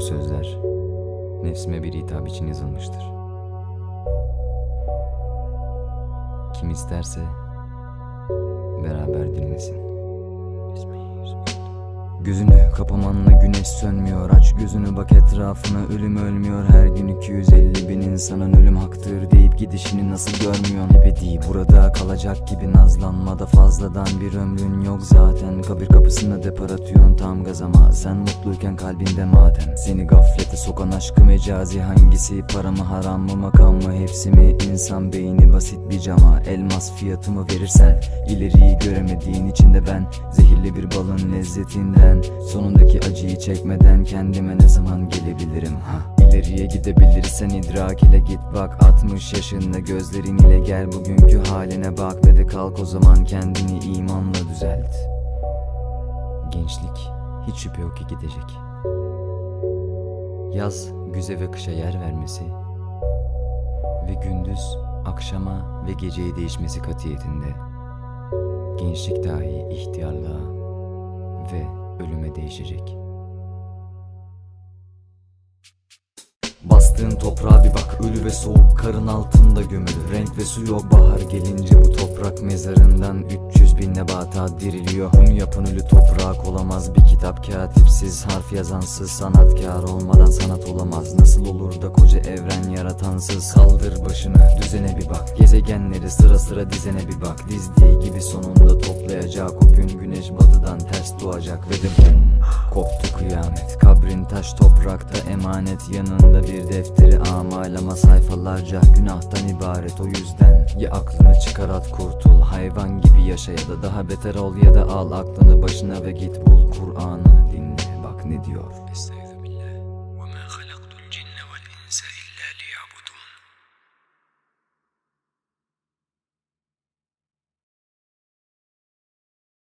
sözler nefsime bir hitap için yazılmıştır. Kim isterse beraber dinlesin. Gözünü kapamanla güneş sönmüyor Aç gözünü bak etrafına ölüm ölmüyor Her gün 250 bin insanın ölüm haktır deyip gidişini nasıl görmüyorsun? Ebedi burada kalacak gibi nazlanma da fazladan bir ömrün yok zaten. Kabir kapısında depar atıyorsun tam gaz ama Sen mutluyken kalbinde matem. Seni gaflete sokan aşkı mecazi hangisi? Para mı haram mı makam mı hepsi mi? İnsan beyni basit bir cama. Elmas fiyatımı verirsen? İleriyi göremediğin için de ben Zehirli bir balın lezzetinden Sonundaki acıyı çekmeden kendime ne zaman gelebilirim ha İleriye gidebilirsen idrak ile git bak. 60 yaşında gözlerin ile gel. Bugünkü haline bak Ve de kalk. O zaman kendini imanla düzelt. Gençlik hiç şüphe yok ki gidecek. Yaz güze ve kışa yer vermesi ve gündüz akşama ve geceye değişmesi katiyetinde. Gençlik dahi ihtiyarlığa ve ölüme değişecek. Bastığın toprağa bir bak ölü ve soğuk karın altında gömülü. Renk ve su yok bahar gelince bu toprak mezarından 300 bin nebata diriliyor. Bunu yapan ölü toprak olamaz bir kitap katipsiz. Harf yazansız sanatkar olmadan sanat olamaz. Nasıl olur da koca evren yaratansız? Kaldır başını düzene bir bak. Gezegenleri sıra sıra dizene bir bak. Dizdiği gibi sonunda toplayacak O gün güneş batıdan ters doğacak. Ve de bum koptu kıyamet. Kabrin taş toprakta emanet Yanında bir defteri amalama sayfalarca. Günahtan ibaret o yüzden. Ya aklını çıkar at kurtul. Hayvan gibi yaşa ya da daha beter ol Ya da al aklını başına ve git bul Kur'an'ı dinle. Bak ne diyor